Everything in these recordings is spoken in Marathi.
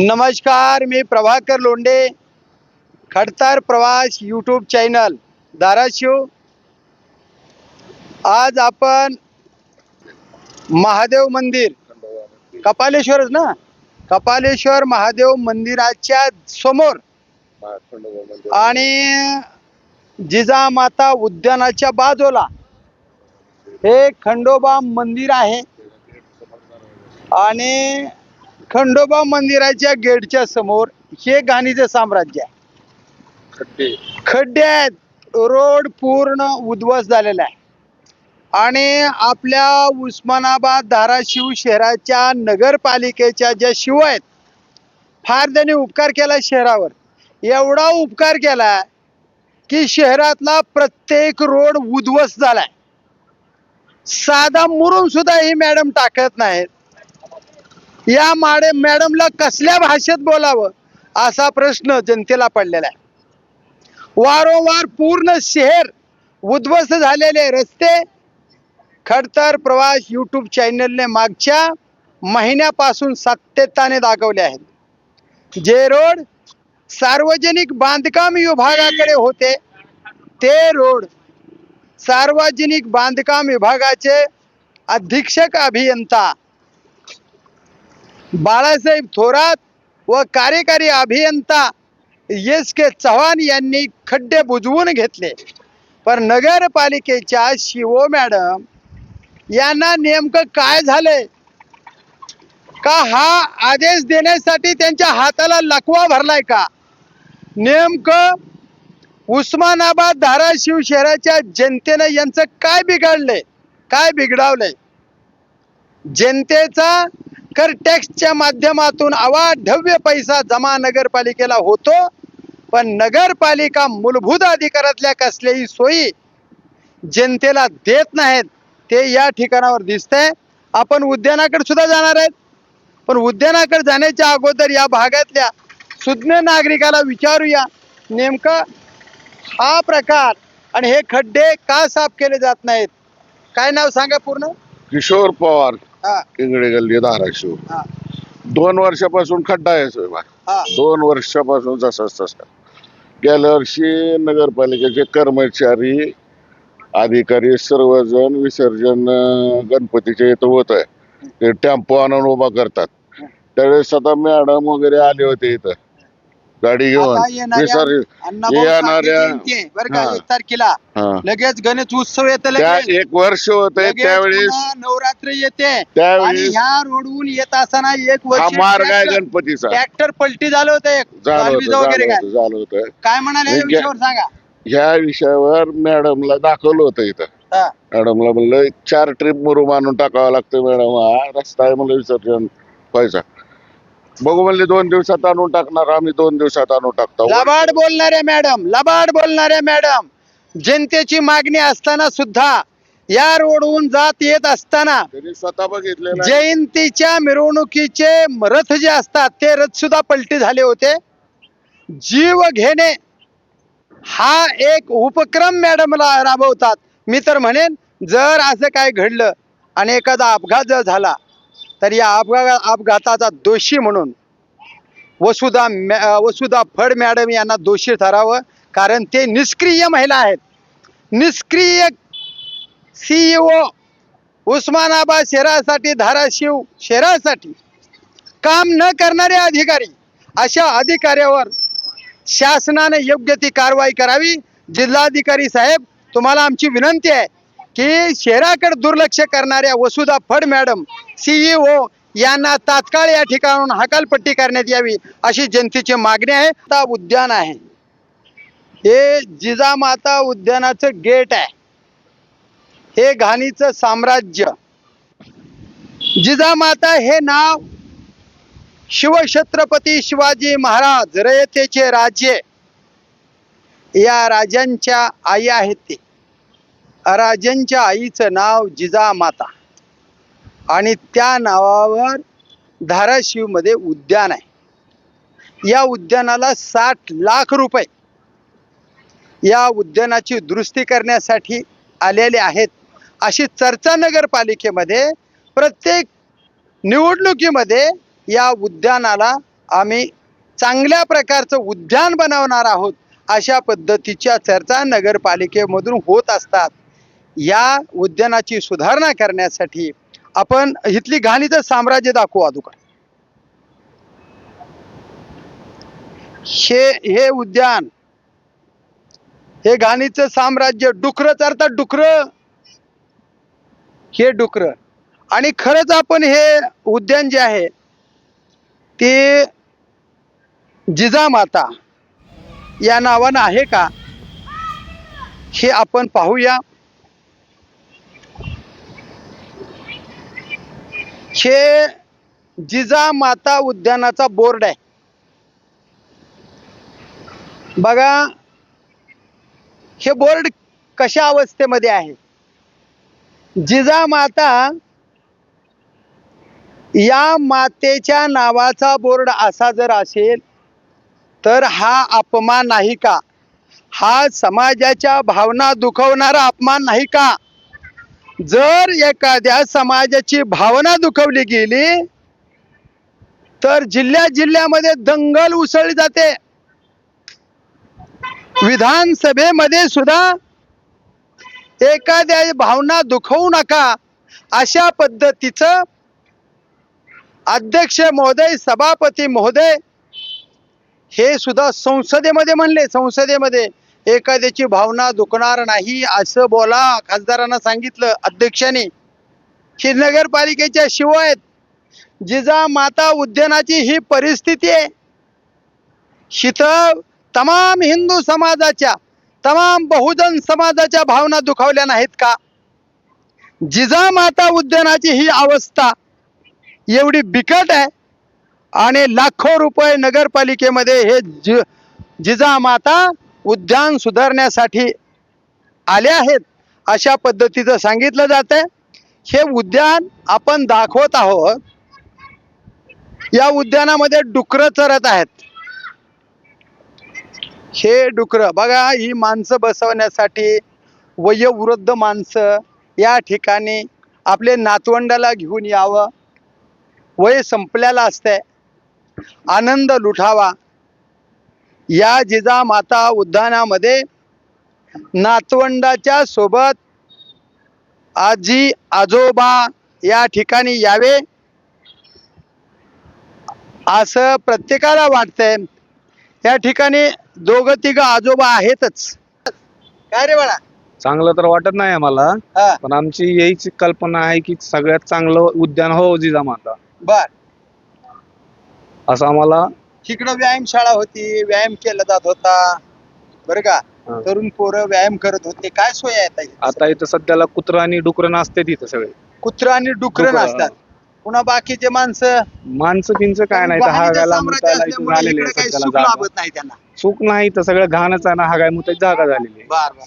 नमस्कार मी प्रभाकर लोंडे खडतर प्रवास यूट्यूब चॅनल धाराशिव. आज आपण महादेव मंदिर कपालेश्वरच ना? कपालेश्वर महादेव मंदिराच्या समोर. आणि जिजामाता उद्यानाच्या बाजूला हे खंडोबा मंदिर आहे. आणि खंडोबा मंदिराच्या गेटच्या समोर हे घाणीचं साम्राज्य आहे. खड्डे आहेत. रोड पूर्ण उद्ध्वस्त झालेला आहे. आणि आपल्या उस्मानाबाद धाराशिव शहराच्या नगरपालिकेच्या ज्या शिव आहेत फार त्यांनी उपकार केला शहरावर. एवढा उपकार केला की शहरातला प्रत्येक रोड उद्ध्वस्त झालाय. साधा मुरुम सुद्धा ही मॅडम टाकत नाहीत. या माडे मॅडमला कसल्या भाषेत बोलावं? असा प्रश्न जनतेला पडलेला आहे. वारंवार पूर्ण शहर उद्ध्वस्त झालेले रस्ते खडतर प्रवास यूट्यूब चॅनलने मागच्या महिन्यापासून सातत्याने दाखवले आहेत. जे रोड सार्वजनिक बांधकाम विभागाकडे होते ते रोड सार्वजनिक बांधकाम विभागाचे अधीक्षक अभियंता बाळासाहेब थोरात व कार्यकारी अभियंता एस के चव्हाण यांनी खड्डे बुजवून घेतले. पण नगरपालिकेच्या शिवो मॅडम यांना नेमकं काय झालंय? का हा आदेश देण्यासाठी त्यांच्या हाताला लकवा भरलाय का? नेमकं उस्मानाबाद धाराशिव शहराच्या जनतेनं यांचं काय बिघडलंय? काय बिघडावलंय? जनतेचा कर टॅक्सच्या माध्यमातून अवाढव्य पैसा जमा नगरपालिकेला होतो. पण नगरपालिका मूलभूत अधिकारातल्या कसल्याही सोयी जनतेला देत नाहीत ते या ठिकाणावर दिसतंय. आपण उद्यानाकडे सुद्धा जाणार आहेत. पण उद्यानाकडे जाण्याच्या अगोदर या भागातल्या सुज्ञ नागरिकाला विचारूया. नेमकं हा प्रकार आणि हे खड्डे का साफ केले जात नाहीत? काय नाव सांगा पूर्ण? किशोर पवार. हा. इंगळे गल्ली धाराशिव. हा. दोन वर्षापासून खड्डा आहे साहेब. हा. दोन वर्षापासून तसाच तसा. गेल्या वर्षी नगरपालिकेचे कर्मचारी अधिकारी सर्वजण विसर्जन अं, गणपतीच्या इथं होत आहे ते टेम्पो आणून उभा करतात. त्यावेळेस आता मॅडम वगैरे आले होते इथं. गाडी घेऊन आता येणाऱ्या विसर्जन अण्णाभाऊ साठे येणाऱ्या जयंती आहे, बरं का? हा. एक तारखेला. हा. लगेच गणेश उत्सव येतं त्या लगेच. एक वर्ष होत लगेच त्यावेळेस पुन्हा नवरात्र येते. आणि त्यावेळेस ह्या रोडवून येत असताना एक हा वर्ष मार्ग आहे गणपतीचा. ट्रॅक्टर पल्टी झालं होतं एक. झालं होतं वगैरे झालं काय? होतं झालं होतं. काय म्हणाले या विषयावर सांगा. ह्या विषयावर मॅडमला दाखवलं होतं इथं. हा. मॅडमला म्हणलं चार ट्रिप मुरुम आणून टाकावं लागतं मॅडम हा रस्ता आहे म्हणलं विसर्जन व्हायचा बघू म्हणले दोन दिवसात आणून टाकणार आम्ही दोन दिवसात आणून टाकतो. लबाड बोलणाऱ्या मॅडम लबाड बोलणाऱ्या मॅडम जनतेची मागणी असताना सुद्धा या रोडहून जात येत असताना त्यांनी स्वतः बघितलेलं आहे. जयंतीच्या मिरवणुकीचे रथ जे असतात ते रथ सुद्धा पलटी झाले होते. जीव घेणे हा एक उपक्रम मॅडमला राबवतात. मी तर म्हणेन जर असं काय घडलं आणि एखादा अपघात जर झाला तर या अपघा अपघाताचा दोषी म्हणून वसुधा मॅ- वसुधा फड मॅडम यांना दोषी ठरावं. कारण ते निष्क्रिय महिला आहेत. निष्क्रिय सीईओ उस्मानाबाद शहरासाठी धाराशिव शहरासाठी काम न करणारे अधिकारी अशा अधिकाऱ्यावर शासनाने योग्य ती कारवाई करावी. जिल्हाधिकारी साहेब तुम्हाला आमची विनंती आहे. की शहराकडे दुर्लक्ष करणाऱ्या वसुधा फड मॅडम सीईओ यांना तात्काळ या ठिकाणाहून हकालपट्टी करण्यात यावी अशी जनतेची मागणी आहे. आता उद्यान आहे. हे जिजामाता उद्यानाचं गेट आहे. हे घाणीचं साम्राज्य. जिजामाता हे नाव शिवछत्रपती शिवाजी महाराज रयतेचे राजे. या राजांच्या आई आहेत ते. राजांच्या आईचं नाव जिजामाता आणि त्या नावावर धाराशिवमध्ये उद्यान आहे. या उद्यानाला साठ लाख रुपये या उद्यानाची दुरुस्ती करण्यासाठी आलेले आहेत. अशी चर्चा नगरपालिकेमध्ये प्रत्येक निवडणुकीमध्ये या उद्यानाला आम्ही चांगल्या प्रकारचं उद्यान बनवणार आहोत अशा पद्धतीच्या चर्चा नगरपालिकेमधून होत असतात. या उद्यानाची सुधारणा करण्यासाठी आपण इथली घाणीचं साम्राज्य दाखवू अधुका हे हे उद्यान हे घाणीचं साम्राज्य डुकर चरतात डुकर. हे डुकर. आणि खरंच आपण हे उद्यान जे आहे ते जिजामाता या नावानं आहे का? हे आपण पाहूया. हे जिजामाता उद्यानाचा बोर्ड आहे. बघा हे बोर्ड कशा अवस्थेमध्ये आहे? जिजामाता या मातेच्या नावाचा बोर्ड असा जर असेल तर हा अपमान नाही का? हा समाजाच्या भावना दुखवणारा अपमान नाही का? जर एखाद्या समाजाची भावना दुखवली गेली तर जिल्ह्या जिल्ह्यामध्ये दंगल उसळली जाते. विधानसभेमध्ये सुद्धा एखाद्या भावना दुखवू नका अशा पद्धतीचं अध्यक्ष महोदय सभापती महोदय हे सुद्धा संसदेमध्ये म्हणले संसदेमध्ये. एखाद्याची भावना दुखणार नाही असं बोला खासदारांना सांगितलं अध्यक्षांनी. श्रीनगरपालिकेच्या शिवाय जिजा माता उद्यानाची ही परिस्थिती आहे. इथं तमाम हिंदू समाजाच्या तमाम बहुजन समाजाच्या भावना दुखावल्या नाहीत का? जिजामाता उद्यानाची ही अवस्था एवढी बिकट आहे आणि लाखो रुपये नगरपालिकेमध्ये हे जि जिजामाता उद्यान सुधारण्यासाठी आले आहेत अशा पद्धतीचं सांगितलं जात आहे हे उद्यान आपण दाखवत आहोत. या उद्यानामध्ये डुकरं चरत आहेत. हे डुकरं बघा ही माणसं बसवण्यासाठी वयोवृद्ध माणसं या ठिकाणी आपले नातवंडाला घेऊन यावं. वय संपल्याला असतंय. आनंद लुटावा या जिजामाता उद्यानामध्ये नातवंडाच्या सोबत आजी आजोबा या ठिकाणी यावे. असं प्रत्येकाला वाटतंय. या ठिकाणी दोघं तिघं आजोबा आहेतच. काय रे बाळा? चांगलं तर वाटत नाही आम्हाला हा. पण आमची यायची कल्पना आहे की सगळ्यात चांगलं उद्यान हो जिजामाता बर. असं आम्हाला तिकडं व्यायामशाळा होती व्यायाम केला जात होता. बरं का? हा. तरुण पोरं व्यायाम करत होते. काय सोय आहेत ताई? आता इथं सध्याला कुत्रा आणि डुकरं नसते तिथं सगळे. कुत्रा आणि डुकरं डुकरं, नसतात पुन्हा बाकीचे माणसं? माणसं पिंच काय नाही. तर वाहनाचं हागायला साम्राज्य मुतायला इथं असल्यामुळे झालेले इकडे काही सध्याला सुख जागा. लाभत नाही त्यांना. चूक नाही तर सगळं घाणच आहे ना. हागाय मुतायची जागा झालेली आहे. बर बर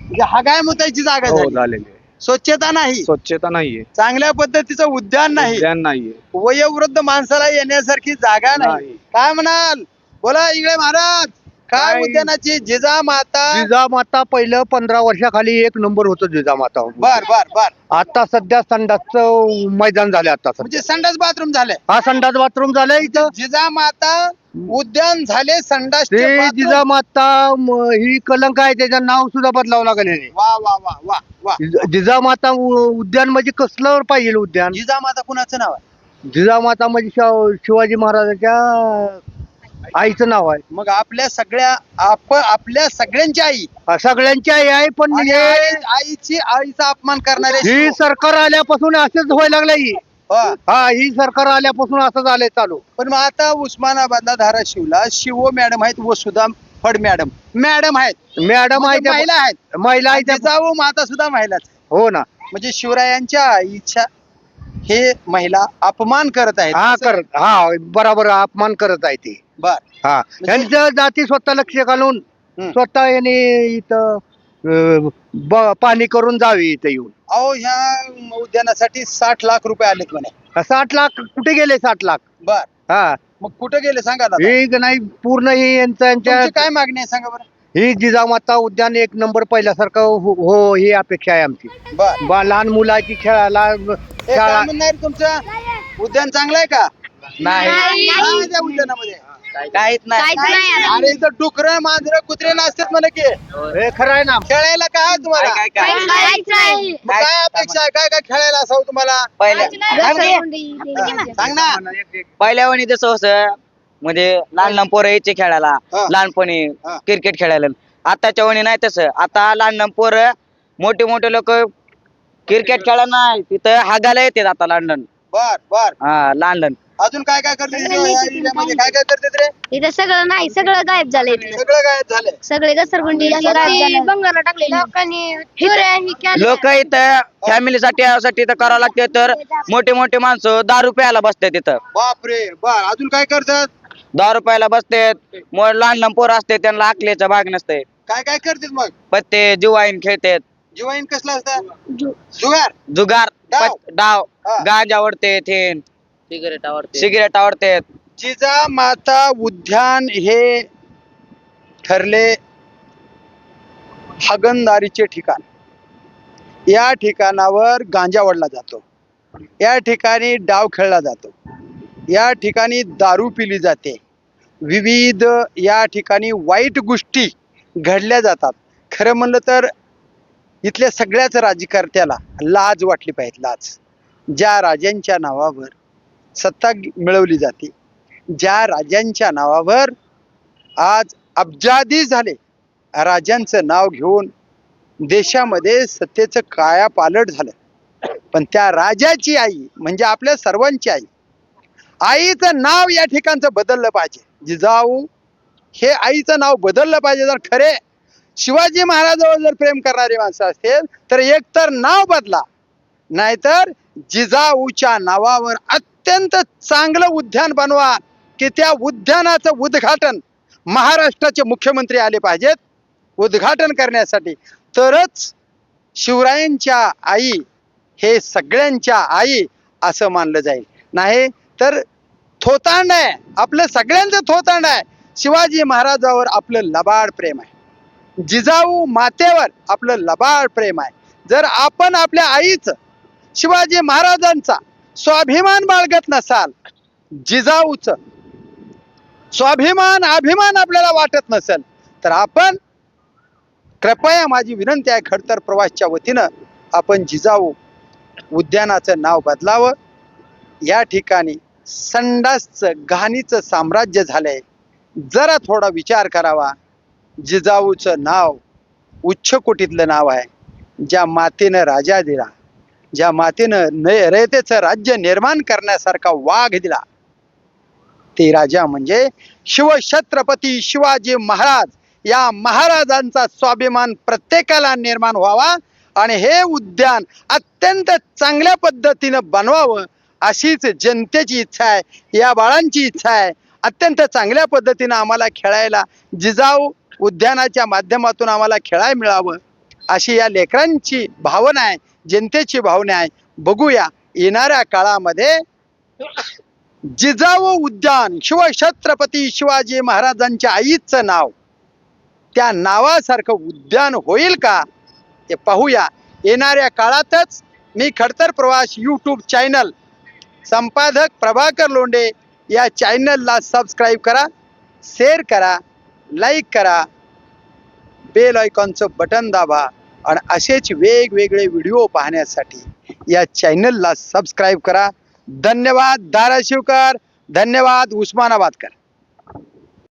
म्हणजे हगाय मुतायची जागा हो झाली. झालेली आहे. स्वच्छता नाही. स्वच्छता नाहीये. चांगल्या पद्धतीचं उद्यान नाही. उद्यान नाहीये. वयोवृद्ध माणसाला येण्यासारखी जागा नाही. नाही. काय म्हणाल? बोला इंगळे महाराज काय काय? उद्यानाची जिजामाता जिजामाता पहिलं पंधरा वर्षाखाली एक नंबर होतं जिजामाता बर बर बर. आता सध्या संडासचं मैदान झाले आता सध्या. म्हणजे संडास बाथरूम झाले हा संडास बाथरूम झालंय इथं. जिजामाता उद्यान झाले संडास ते जिजामाता म, ही कलंक आहे त्याचं नाव सुद्धा बदलावं लागेल. वा वा वा वा वा. जिजा- जिजामाता उ- उद्यान म्हणजे कसलं पाहिजे उद्यान? जिजामाता कुणाचं नाव आहे? जिजामाता म्हणजे शिव- शिवाजी महाराजाच्या आईचं नाव आहे मग आपल्या सगळ्या आप आपल्या सगळ्यांची आई हा, सगळ्यांची आई आहे पण आणि हे आई- आईची आईचा अपमान करणारे ही. सरकार आल्यापासून असंच व्हायला लागलंय ही. हा. हा ही सरकार आल्यापासून असं झालंय चालू पण मग आता उस्मानाबादला धाराशिवला शिव मॅडम आहेत वसुधा फड मॅडम मॅडम आहेत मॅडम आहे म्हणजे त्या- महिला आहेत महिला आहे त्या- जिजाऊ माता सुद्धा महिलाच. हो ना म्हणजे शिवरायांच्या आईच्या हे महिला अपमान करत आहेत हा असं- करत हा बरोबर अपमान करत आहे ते. बर. हा. यांचं जाती स्वतः लक्ष घालून हम्म. स्वतः याने इथं अं, ब- पाणी करून जावे इथं येऊन. अहो ह्या उद्यानासाठी साठ लाख रुपये आलेत म्हणे. साठ लाख कुठे गेले साठ लाख? बर. हा. मग कुठे गेले? सांगा ना हे नाही पूर्ण ही यांचं यांच्या काय मागणी आहे? सांगा बरं. ही जिजामाता उद्यान एक नंबर पहिल्यासारखं हो हो, ही अपेक्षा आहे आमची. बर. बा लहान मुलाची खेळायला हे काय शाळा म्हणणं आहे रे तुमचं? उद्यान चांगलं आहे का? नाही. काय आहे त्या उद्यानामध्ये. काहीच नाही. अरे इथं डुकर मांजर कुत्रे नसतात म्हणे की. हे खरं आहे ना. खेळायला काय आहे तुम्हाला? काय काय मग काय अपेक्षा आहे? काय काय खेळायला असावं तुम्हाला? पहिल्या सांग ना. पहिल्या वणी जसं होतं म्हणजे लहान लहान पोरं यायचे खेळायला हा. लहानपणी हा. क्रिकेट खेळायला. आताच्या वणी नाही तसं. आता लहान लहान पोरं मोठे मोठे लोक क्रिकेट खेळायला नाही. तिथं हागायला येतात आता लंडन बर बर. हा लंडन अजून काय काय करते तिथं या एरियामध्ये काय काय करते रे इथं सगळं नाही सगळं गायब झालंय इथलं. सगळं काय झालंय. सगळे घसरगुंडी गायब झालं बंगाला टाकले लोकांनी लोक इथं फॅमिलीसाठी यासाठी तर करावं लागते तर मोठे मोठे माणसं दारू प्यायला बसते तिथं. बापरे बर. अजून काय करतात? दारू प्यायला बसते लहान लहान पोरं असते त्यांना आकलीचं भाग नसते. काय काय करतात मग? पत्ते जुवाईन खेळतात. जीवाईन कसला असतात जुगार? जुगार डाव. पत- डाव. हा. गांजा आवडते थेन. सिगरेट आवडते. सिगरेट आवडते जिजा माता उद्यान हे ठरले हागणदारीचे ठिकाण. या ठिकाणावर गांजा वडला जातो. या ठिकाणी डाव खेळला जातो. या ठिकाणी दारू पिली जाते. विविध या ठिकाणी वाईट गोष्टी घडल्या जातात. खरं म्हणलं तर इथल्या सगळ्याच राजकर्त्याला लाज वाटली पाहिजे लाज. ज्या राजांच्या नावावर सत्ता मिळवली जाते ज्या राजांच्या नावावर आज अब्जादी झाले राजांचं नाव घेऊन देशामध्ये सत्तेचं कायापालट झालं. पण त्या राजाची आई म्हणजे आपल्या सर्वांची आई आईचं नाव या ठिकाणचं बदललं पाहिजे. जिजाऊ हे आईचं नाव बदललं पाहिजे जर खरे. शिवाजी महाराजावर जर प्रेम करणारी माणसं असतील तर एकतर नाव बदला. नाहीतर जिजाऊच्या नावावर अत्यंत चांगलं उद्यान बनवा की त्या उद्यानाचं उद्घाटन महाराष्ट्राचे मुख्यमंत्री आले पाहिजेत. उद्घाटन करण्यासाठी. तरच शिवरायांच्या आई हे सगळ्यांच्या आई असं मानलं जाईल. नाही तर थोतांड आहे. आपलं सगळ्यांचं थोतांड आहे. शिवाजी महाराजावर आपलं लबाड प्रेम आहे. जिजाऊ मातेवर आपलं लबाड प्रेम आहे. जर आपण आपल्या आईचं शिवाजी महाराजांचा स्वाभिमान बाळगत नसाल जिजाऊच स्वाभिमान अभिमान आपल्याला वाटत नसेल तर आपण कृपया माझी विनंती आहे खडतर प्रवासच्या वतीनं आपण जिजाऊ उद्यानाचं नाव बदलावं. या ठिकाणी संडासचं घाणीचं साम्राज्य झालंय. जरा थोडा विचार करावा. जिजाऊचं नाव उच्चकोटीतलं नाव आहे. ज्या मातेनं राजा दिला ज्या मातेनं न रयतेचं राज्य निर्माण करण्यासारखा वाघ दिला ते राजा म्हणजे शिवछत्रपती शिवाजी महाराज. या महाराजांचा स्वाभिमान प्रत्येकाला निर्माण व्हावा आणि हे उद्यान अत्यंत चांगल्या पद्धतीनं बनवावं अशीच जनतेची इच्छा आहे. या बाळांची इच्छा आहे. अत्यंत चांगल्या पद्धतीनं आम्हाला खेळायला जिजाऊ उद्यानाच्या माध्यमातून आम्हाला खेळायला मिळावं अशी या लेकरांची भावना आहे जनतेची भावना आहे. बघूया येणाऱ्या काळामध्ये जिजाऊ उद्यान शिवछत्रपती शिवाजी महाराजांच्या आईचं नाव त्या नावासारखं उद्यान होईल का? ते पाहूया. येणाऱ्या काळातच मी खडतर प्रवास यूट्यूब चॅनल संपादक प्रभाकर लोंढे या चॅनलला सबस्क्राईब करा शेअर करा लाईक करा बेल आयकॉनचं बटन दाबा आणि असेच वेगवेगळे व्हिडिओ पाहण्यासाठी या चॅनलला सबस्क्राईब करा. धन्यवाद धाराशिवकर. धन्यवाद उस्मानाबादकर.